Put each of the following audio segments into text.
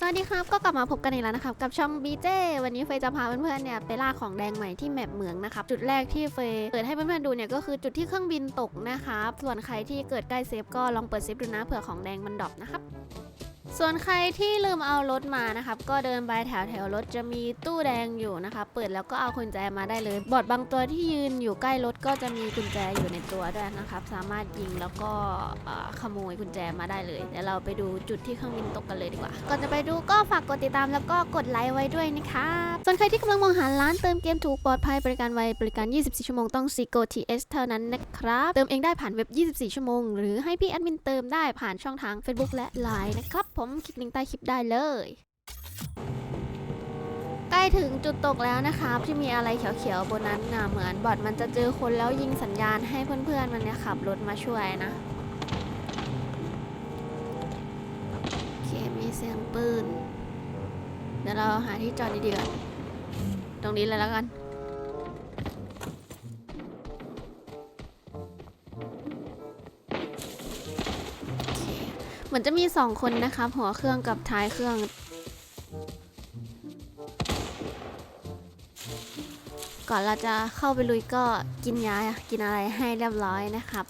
สวัสดีครับ ก็กลับมาพบกันอีกแล้วนะครับ กับช่อง BJ วันนี้เฟยจะพาเพื่อนๆเนี่ยไปล่าของแดงใหม่ที่แมปเหมืองนะครับ จุดแรกที่เฟยเปิดให้เพื่อนๆดูเนี่ยก็คือจุดที่เครื่องบินตกนะครับ ส่วนใครที่เกิดใกล้เซฟก็ลองเปิดเซฟดูนะเผื่อของแดงมันดรอปนะครับ ส่วนใครที่ลืมเอารถมานะครับก็เดินไปแถวแถวรถจะมีตู้แดงอยู่นะคะเปิดแล้วก็เอากุญแจมาได้เลย บอดบางตัวที่ยืนอยู่ใกล้รถก็จะมีกุญแจอยู่ในตัวด้วยนะครับ สามารถยิงแล้วก็ขโมยกุญแจมาได้เลยเดี๋ยวเราไปดูจุดที่เครื่องบินตกกันเลยดีกว่า ก่อนจะไปดูก็ฝากกดติดตามแล้วก็กดไลค์ไว้ด้วยนะครับส่วนใครที่กำลังมองหาร้านเติมเกมถูกปลอดภัยบริการไวบริการ 24 ชั่วโมงต้อง s ีโก TS เท่านั้นนะครับ เติมเองได้ผ่านเว็บ 24 ชั่วโมง หรือให้พี่แอดมินเติมได้ผ่านช่องทาง Facebook และ Line นะครับผมคลิกลิงก์ใต้คลิปได้เลย ใกล้ถึงจุดตกแล้วนะครับที่มีอะไรเขียวๆบนนั้นนะเหมือนบอทมันจะเจอคนแล้วยิงสัญญาณให้เพื่อนๆมันเนี่ยขับรถมาช่วยนะโอเคมีเสียงปืนเดี๋ยวเราหาที่จอดดีๆก่อนตรงนี้เลยแล้วกัน มือนจะมีสองคนนะคะหัวเครื่องกับท้ายเครื่อง ก่อนเราจะเข้าไปลุยก็กินยากินอะไรให้เรียบร้อยนะครับ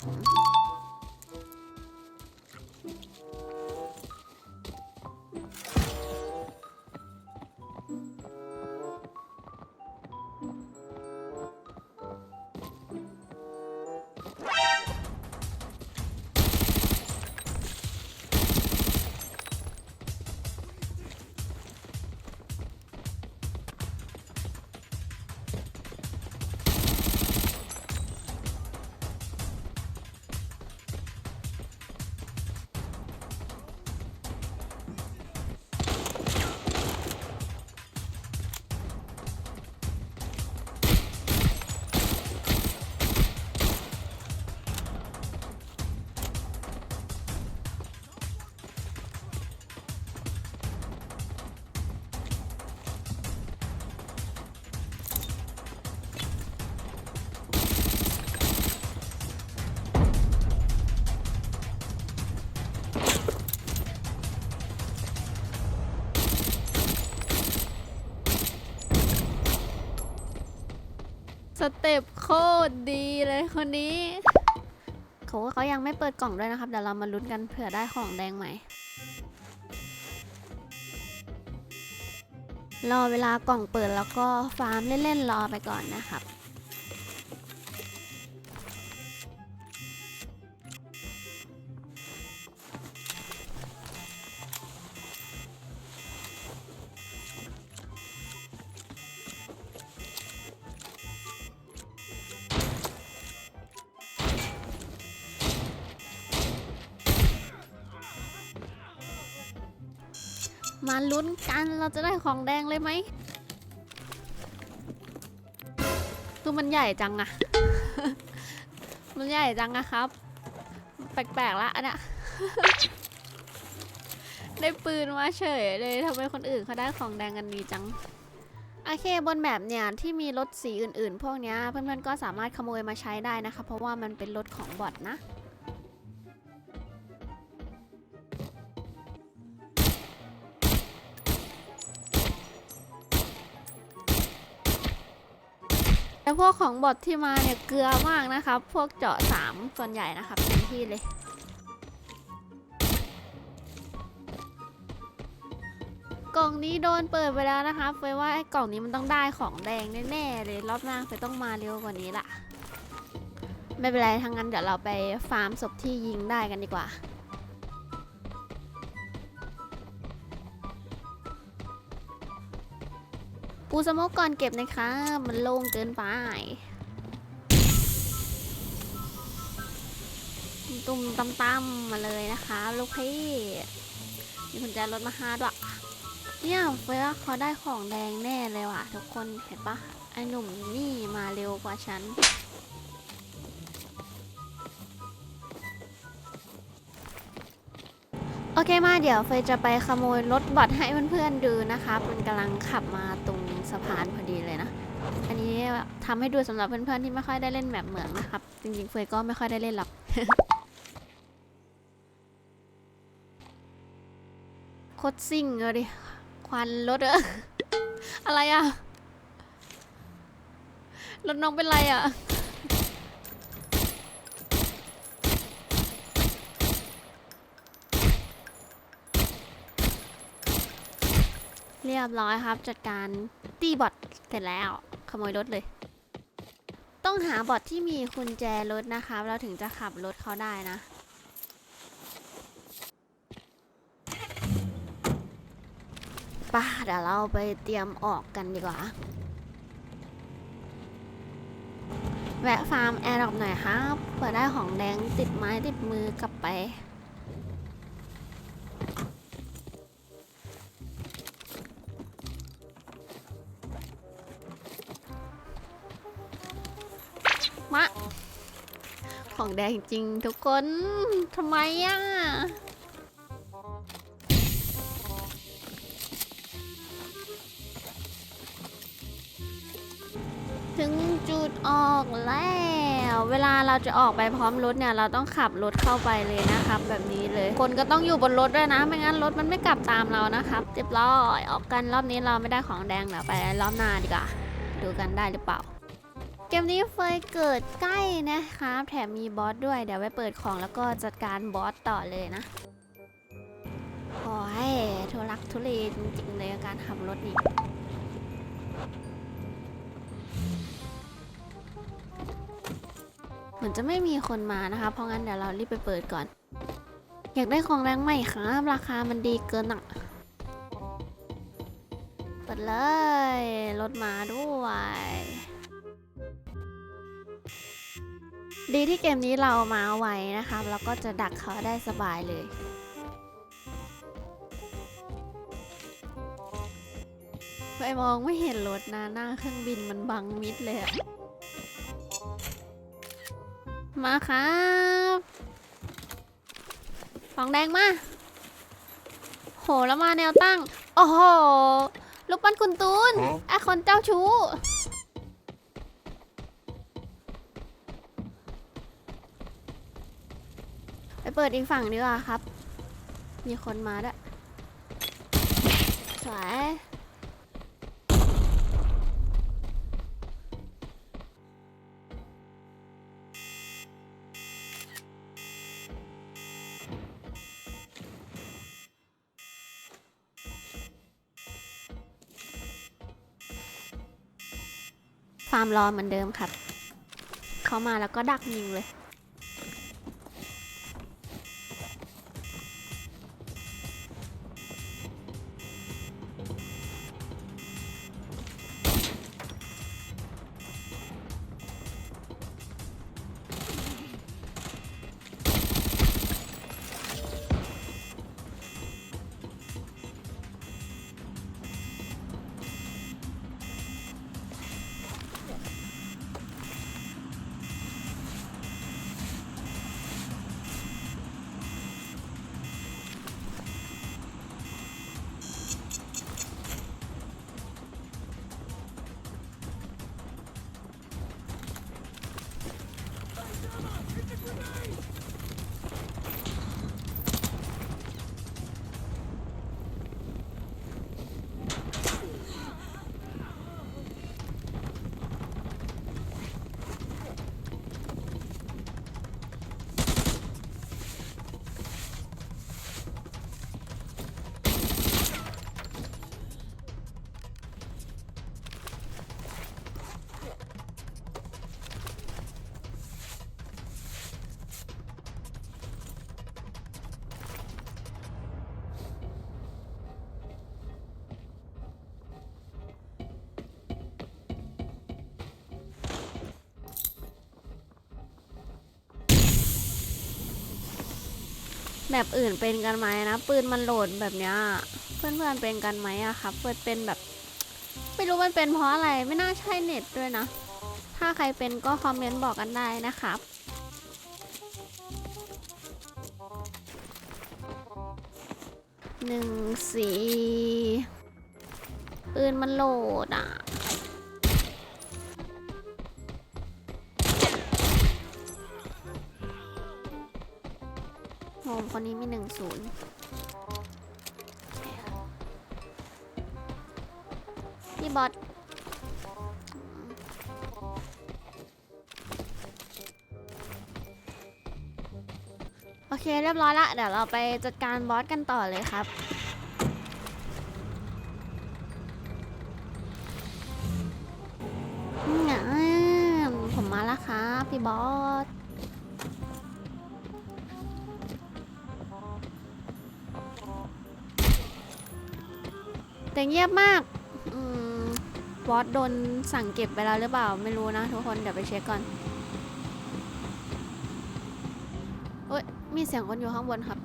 เต็ปโคตรดีเลยคนนี้เขาเขายังไม่เปิดกล่องด้วยนะครับเดี๋ยวเรามาลุ้นกันเผื่อได้ของแดงใหม่รอเวลากล่องเปิดแล้วก็ฟาร์มเล่นๆรอไปก่อนนะครับ จะได้ของแดงเลยไหมคือมันใหญ่จังอะ มันใหญ่จังอะครับ แปลกๆละอันเนี้ยได้ปืนมาเฉยเลยทำไมคนอื่นเขาได้ของแดงกันดีจัง โอเคบนแบบเนี่ยที่มีรถสีอื่นๆ พวกเนี้ยเพื่อนๆก็สามารถขโมยมาใช้ได้นะคะ เพราะว่ามันเป็นรถของบอทนะ แต่พวกของบอทที่มาเนี่ยเกลือมากนะครับ พวกเจาะสามส่วนใหญ่นะครับเต็มที่เลยกล่องนี้โดนเปิดไปแล้วนะคะเฟยว่าไอ้กล่องนี้มันต้องได้ของแดงแน่ๆเลยรอบหน้าเฟยต้องมาเร็วกว่านี้ละไม่เป็นไรทั้งนั้นเดี๋ยวเราไปฟาร์มศพที่ยิงได้กันดีกว่า ปูสโมกก่อนเก็บนะคะมันโล่งเกินไป ตุ่มตำตำๆมาเลยนะคะ ลูกพี่มีกุญแจรถมาห้าด้วยเนี่ยเวลาเขาได้ของแดงแน่เลยว่ะ ทุกคนเห็นปะไอหนุ่มนี่มาเร็วกว่าฉันโอเคมาเดี๋ยวเฟยจะไปขโมยรถบอทให้เพื่อนๆดูนะคะ มันกำลังขับมาตรง สะพานพอดีเลยนะ อันนี้ทำให้ดูสำหรับเพื่อนๆที่ไม่ค่อยได้เล่นแบบเหมืองนะครับ จริงๆเฟยก็ไม่ค่อยได้เล่นหรอกโคตรซิ่งเลยดิ ควันรถเอออะไรอะรถน้องเป็นไรอะเรียบร้อยครับ จัดการ ตีบอทเสร็จแล้ว ขโมยรถเลย ต้องหาบอทที่มีกุญแจรถนะครับเราถึงจะขับรถเขาได้นะ ป่ะเดี๋ยวเราไปเตรียมออกกันดีกว่า แวะฟาร์มแอร์ดรอปหน่อยครับเผื่อได้ของแดงติดไม้ติดมือกลับไป แดงจริงทุกคนทำไมอะถึงจุดออกแล้ว เวลาเราจะออกไปพร้อมรถเนี่ย เราต้องขับรถเข้าไปเลยนะครับ แบบนี้เลย คนก็ต้องอยู่บนรถด้วยนะ ไม่งั้นรถมันไม่กลับตามเรานะครับเรียบร้อยออกกันรอบนี้เราไม่ได้ของแดงเดี๋ยวไปรอบหน้าดีกว่า ดูกันได้หรือเปล่า เกมนี้เฟยเกิดใกล้นะครับแถมมีบอสด้วย เดี๋ยวไปเปิดของแล้วก็จัดการบอสต่อเลยนะโอ้ยทุลักทุเลจริงๆเลยการขับรถนี่เหมือนจะไม่มีคนมานะคะ เพราะงั้นเดี๋ยวเรารีบไปเปิดก่อน อยากได้ของแรงใหม่ครับราคามันดีเกินอะเปิดเลยรถมาด้วย ดีที่เกมนี้เรามาไวนะครับแล้วก็จะดักเขาได้สบายเลย ไปมองไม่เห็นรถนะหน้าเครื่องบินมันบังมิดเลยอะมาครับฟองแดงมา โห แล้วมาแนวตั้ง โอ้โห ลูกปั้นคุณตูนฮะไอคนเจ้าชู้ ไป เปิดอีกฝั่งดีกว่าครับ มีคนมาด้วยสวยฟาร์มรอเหมือนเดิมครับ เขามาแล้วก็ดักยิงเลย แบบอื่นเป็นกันไหมนะ ปืนมันโหลดแบบเนี้ยเพื่อนๆเป็นกันไหมอะครับเปิดเป็นแบบ ไม่รู้มันเป็นเพราะอะไรไม่น่าใช่เน็ตด้วยนะ ถ้าใครเป็นก็คอมเมนต์บอกกันได้นะครับหนึ่งสี่ปืนมันโหลดอะ คนนี้มีหนึ่งศูนย์พี่บอสโอเคเรียบร้อยละ เดี๋ยวเราไปจัดการบอสกันต่อเลยครับ เงียบมากอืมบอสโดนสั่งเก็บไปแล้วหรือเปล่า ไม่รู้นะทุกคน เดี๋ยวไปเช็คก่อนเอ้ยมีเสียงคนอยู่ข้างบนครับ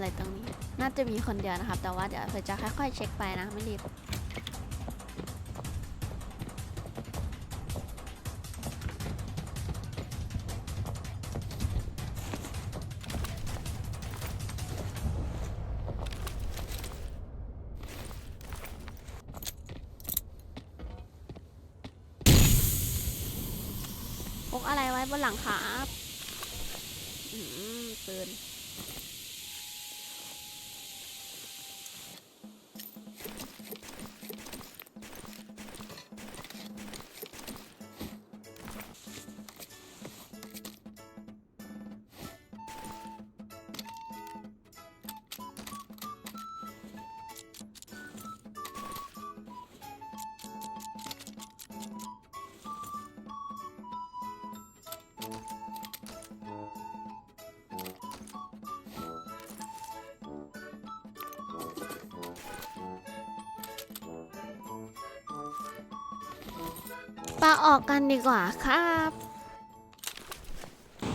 อะไรตรงนี้ น่าจะมีคนเดียวนะครับ แต่ว่าเดี๋ยวเฟยจะค่อยๆเช็คไปนะไม่รีบพกอะไรไว้บนหลังขาอื ปาออกกันดีกว่าครับ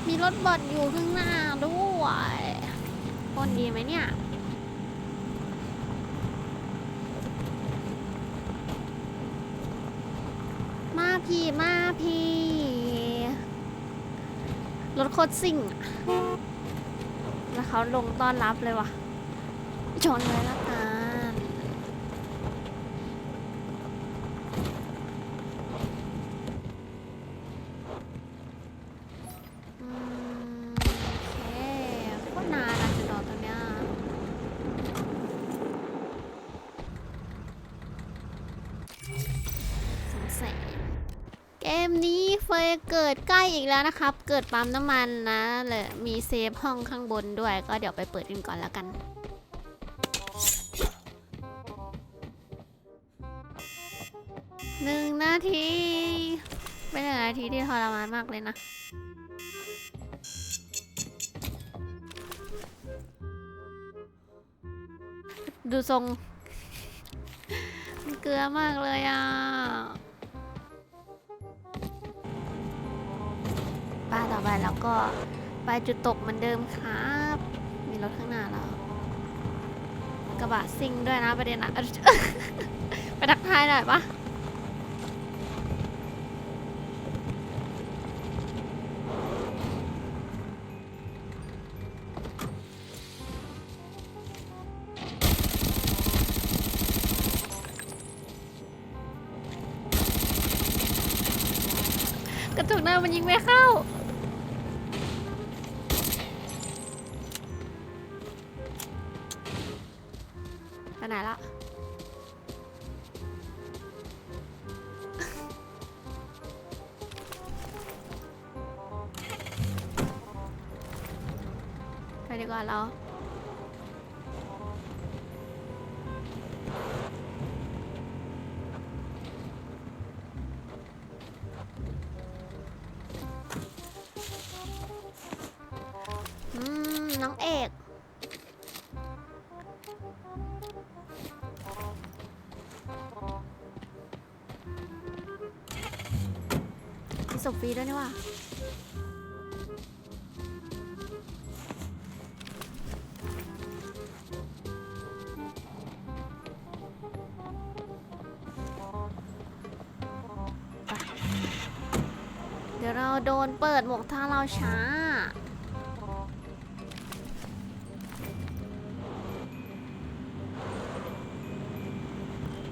มีรถบอดอยู่ข้างหน้าด้วยคนดีไหมเนี่ยมาพี่มาพี่รถโคตรซิ่ง แล้วเขาลงต้อนรับเลยวะชนเลยละกัน อืมโอเคโคตรนานอะจุดรอตรงเนี้ยสงสัยเกมนี้ เกิดใกล้อีกแล้วนะครับ เกิดปั๊มน้ำมันนะเลยมีเซฟห้องข้างบนด้วย ก็เดี๋ยวไปเปิดกันก่อนแล้วกันหนึ่งนาทีเป็นหนึ่งนาทีที่ทรมานมากเลยนะดูทรงมันเกลือมากเลยอะ ป้าต่อไปแล้วก็ไปจุดตกเหมือนเดิมครับ มีรถข้างหน้าเรากระบะซิ่งด้วยนะประเด็นอะไปทักทายหน่อยปะกระจกหน้ามันยิงไม่เข้า ไปไหนละไปดีกว่าเรา ส่งฟรีด้วยนี่ว่าเดี๋ยวเราโดนเปิดหมวกถ้าเราช้า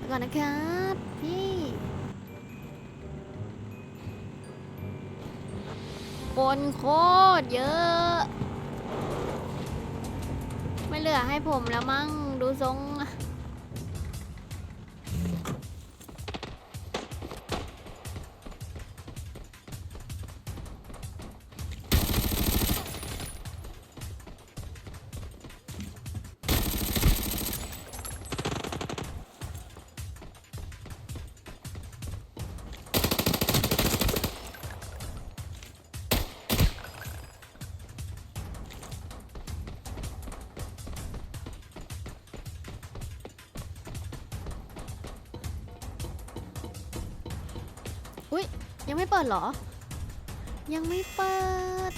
ก่อนนะคะ ตรเยอะ ไม่เหลือให้ผมแล้วมั้งดูทรง ยังไม่เปิดเหรอ ยังไม่เปิด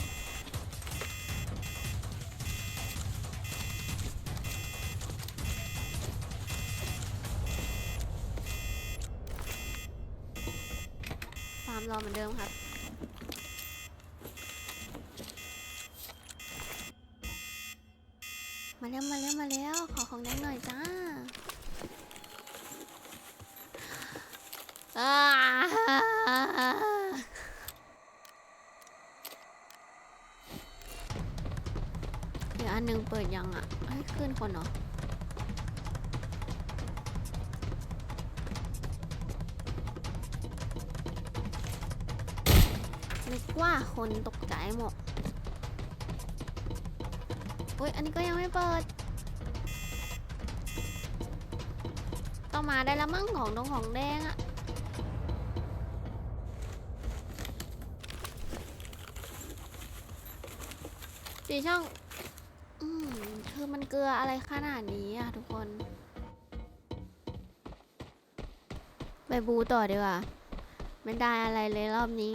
ฟาร์มรอเหมือนเดิมครับ นคนเหรอนึกว่าคนตกใจหมดอุ้ยอันนี้ก็ยังไม่เปิด ต้องมาได้แล้วมั้งของตรงของแดงอะสีช่อง ลืออะไรขนาดนี้อะทุกคน ไปบูต่อดีกว่า ไม่ได้อะไรเลยรอบนี้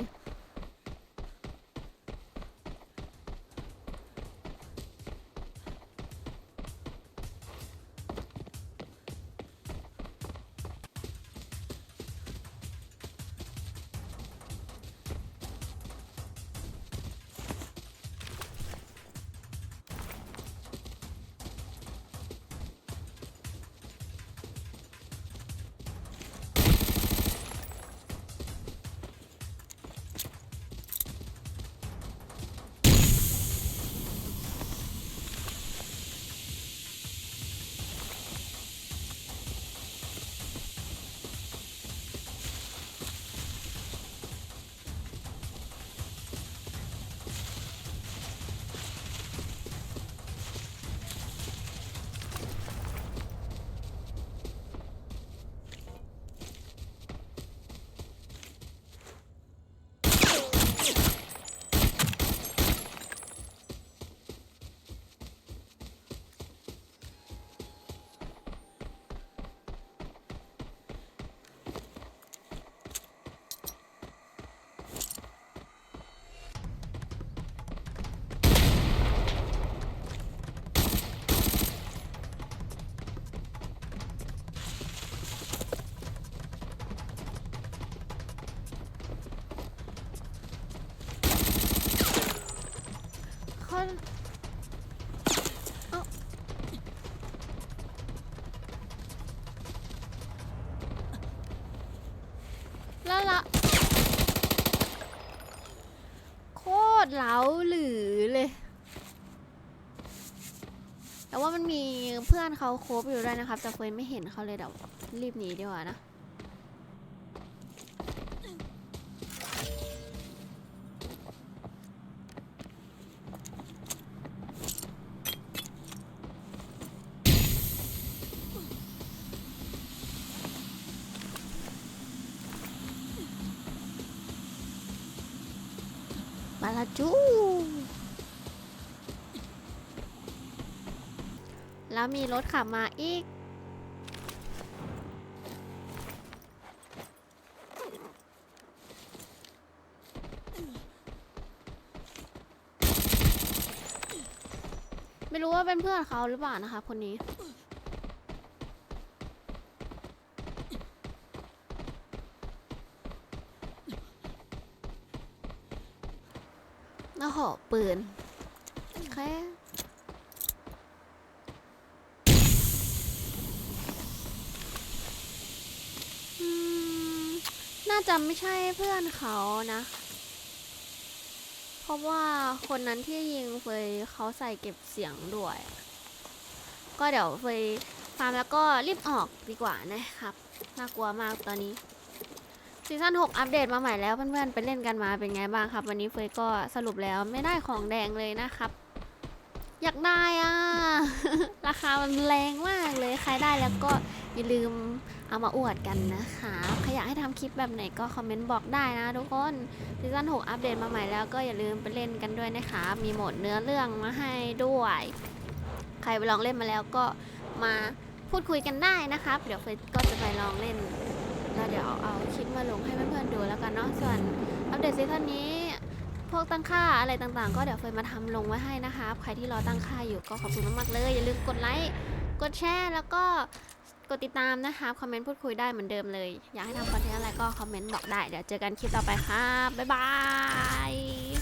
เพื่อนเขาโคบอยู่ด้วยนะครับ แต่เฟยไม่เห็นเขาเลยเดี๋ยวรีบหนีดีกว่านะ มาละจู แล้วมีรถขับมาอีก ไม่รู้ว่าเป็นเพื่อนเขาหรือเปล่านะคะคนนี้โอ้โหปืนแค่า จะไม่ใช่เพื่อนเขานะ เพราะว่าคนนั้นที่ยิงเฟยเขาใส่เก็บเสียงด้วย ก็เดี๋ยวเฟยฟาร์มแล้วก็รีบออกดีกว่านะครับ น่ากลัวมากตอนนี้ซีซั่น6 อัปเดตมาใหม่แล้วเพื่อนๆ ไปเล่นกันมาเป็นไงบ้างครับ วันนี้เฟยก็สรุปแล้วไม่ได้ของแดงเลยนะครับ อยากได้อะ ราคามันแรงมากเลยใครได้แล้วก็ อย่าลืมเอามาอวดกันนะคะใครอยากให้ทำคลิปแบบไหนก็คอมเมนต์บอกได้นะทุกคนซีซั่น6อัปเดตมาใหม่แล้วก็อย่าลืมไปเล่นกันด้วยนะคะ มีโหมดเนื้อเรื่องมาให้ด้วย ใครไปลองเล่นมาแล้วก็มาพูดคุยกันได้นะครับ เดี๋ยวเฟยก็จะไปลองเล่นแล้วเดี๋ยวเอาคลิปมาลงให้เพื่อนๆดูแล้วกันเนาะส่วนอัปเดตซีซั่นนี้พวกตั้งค่าอะไรต่างๆ ก็เดี๋ยวเฟยมาทำลงไว้ให้นะคะ ใครที่รอตั้งค่าอยู่ก็ขอบคุณมากๆเลย อย่าลืมกดไลค์ กดแชร์ แล้วก็ กดติดตามนะคะ คอมเมนต์พูดคุยได้เหมือนเดิมเลย อยากให้ทำคอนเทนต์อะไรก็คอมเมนต์บอกได้ เดี๋ยวเจอกันคลิปต่อไปครับ บ๊ายบาย